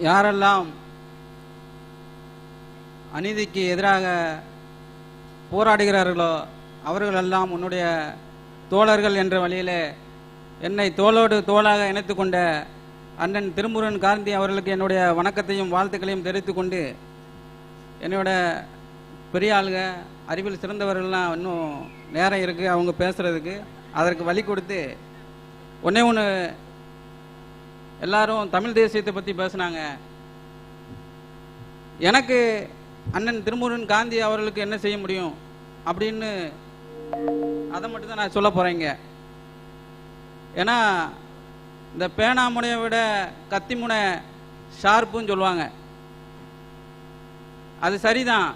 யாரெல்லாம் அநீதிக்கு எதிராக போராடுகிறார்களோ அவர்களெல்லாம் உன்னுடைய தோழர்கள் என்ற வழியிலே என்னை தோளோடு தோளாக இணைத்து கொண்ட அண்ணன் திருமுருகன் காந்தி அவர்களுக்கு என்னுடைய வணக்கத்தையும் வாழ்த்துக்களையும் தெரிவித்து கொண்டு என்னோட பெரிய ஆளுங்க அறிவில் சிறந்தவர்கள்லாம் இன்னும் நேரம் இருக்குது அவங்க பேசுகிறதுக்கு அதற்கு வழி கொடுத்து ஒன்றே ஒன்று எல்லாரும் தமிழ் தேசியத்தை பற்றி பேசுனாங்க. எனக்கு அண்ணன் திருமுருகன் காந்தி அவர்களுக்கு என்ன செய்ய முடியும் அப்படின்னு அதை மட்டும் தான் நான் சொல்ல போகிறேங்க ஏன்னா இந்த பேனா முனையை விட கத்தி முனை ஷார்ப்புன்னு சொல்லுவாங்க. அது சரிதான்.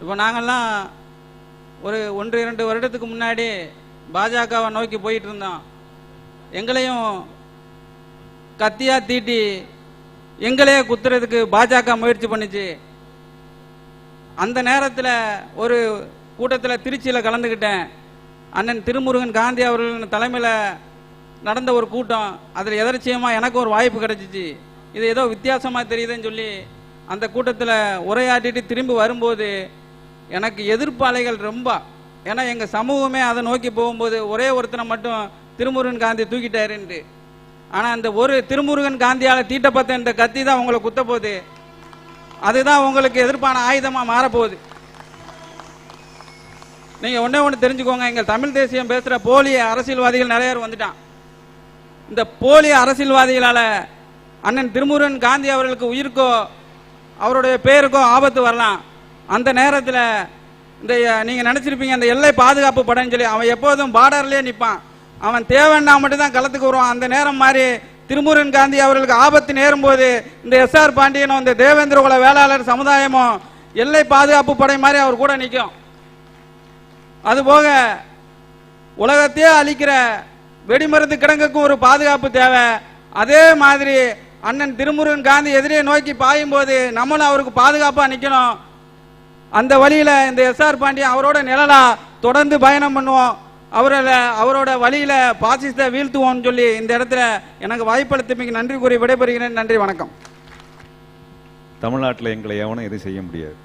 இப்போ நாங்கள்லாம் ஒரு ஒன்று இரண்டு வருடத்துக்கு முன்னாடி பாஜகவை நோக்கி போயிட்டு இருந்தோம். எங்களையும் கத்தியா தீட்டி எங்களையே குத்துறதுக்கு பாஜக முயற்சி பண்ணுச்சு. அந்த நேரத்தில் ஒரு கூட்டத்தில் திருச்சியில் கலந்துக்கிட்டேன் அண்ணன் திருமுருகன் காந்தி அவர்களின் தலைமையில் நடந்த ஒரு கூட்டம். அதில் எதர்ச்சியமாக எனக்கு ஒரு வாய்ப்பு கிடைச்சிச்சு. இது ஏதோ வித்தியாசமாக தெரியுதுன்னு சொல்லி அந்த கூட்டத்தில் உரையாட்டிட்டு திரும்பி வரும்போது எனக்கு எதிர்ப்பாளைகள் ரொம்ப. ஏன்னா எங்கள் சமூகமே அதை நோக்கி போகும்போது ஒரே ஒருத்தனை மட்டும் திருமுருகன் காந்தி தூக்கிட்டாருன்ட்டு. ஆனால் அந்த ஒரு திருமுருகன் காந்தியால் தீட்டப்பட்ட இந்த கத்தி தான் உங்களை குத்த போகுது. அதுதான் உங்களுக்கு எதிர்ப்பான ஆயுதமாக மாறப்போகுது. நீங்க ஒன்றே ஒன்று தெரிஞ்சுக்கோங்க எங்க தமிழ் தேசியம் பேசுற போலிய அரசியல்வாதிகள் நிறைய பேர் வந்துட்டான். இந்த போலிய அரசியல்வாதிகளால அண்ணன் திருமுருகன் காந்தி அவர்களுக்கு உயிருக்கோ அவருடைய பேருக்கோ ஆபத்து வரலாம். அந்த நேரத்தில் இந்த நீங்கள் நீங்க நினைச்சிருப்பீங்க அந்த எல்லை பாதுகாப்பு படைன்னு சொல்லி அவன் எப்போதும் பார்டர்லயே நிற்பான் அவன் தேவைன்னா மட்டும் தான் களத்துக்கு வருவான். அந்த நேரம் மாதிரி திருமுருகன் காந்தி அவர்களுக்கு ஆபத்து நேரும் போது இந்த எஸ்ஆர் பாண்டியனும் இந்த தேவேந்திர குல வேளாளர் சமுதாயமும் எல்லை பாதுகாப்பு படை மாதிரி அவர் கூட நிற்கும் அதுபோக உலகத்தையே அழிக்கிற வெடிமருந்து கிடங்குக்கும் ஒரு பாதுகாப்பு தேவை. அதே மாதிரி அண்ணன் திருமுருகன் காந்தி எதிரே நோக்கி பாயும் போது நம்மளும் அவருக்கு பாதுகாப்பாக நிற்கணும் அந்த வழியில் இந்த எஸ்ஆர் பாண்டியன் அவரோட நிழலா தொடர்ந்து பயணம் பண்ணுவோம். அவரோட அவரோட வழியில பாசிசத்தை வீழ்த்துவோம்னு சொல்லி இந்த இடத்துல எனக்கு வாய்ப்பளித்தமைக்கு நன்றி கூறி விடைபெறுகிறேன். நன்றி வணக்கம். தமிழ்நாட்டில் எங்களை எவனும் எதுவும் செய்ய முடியாது.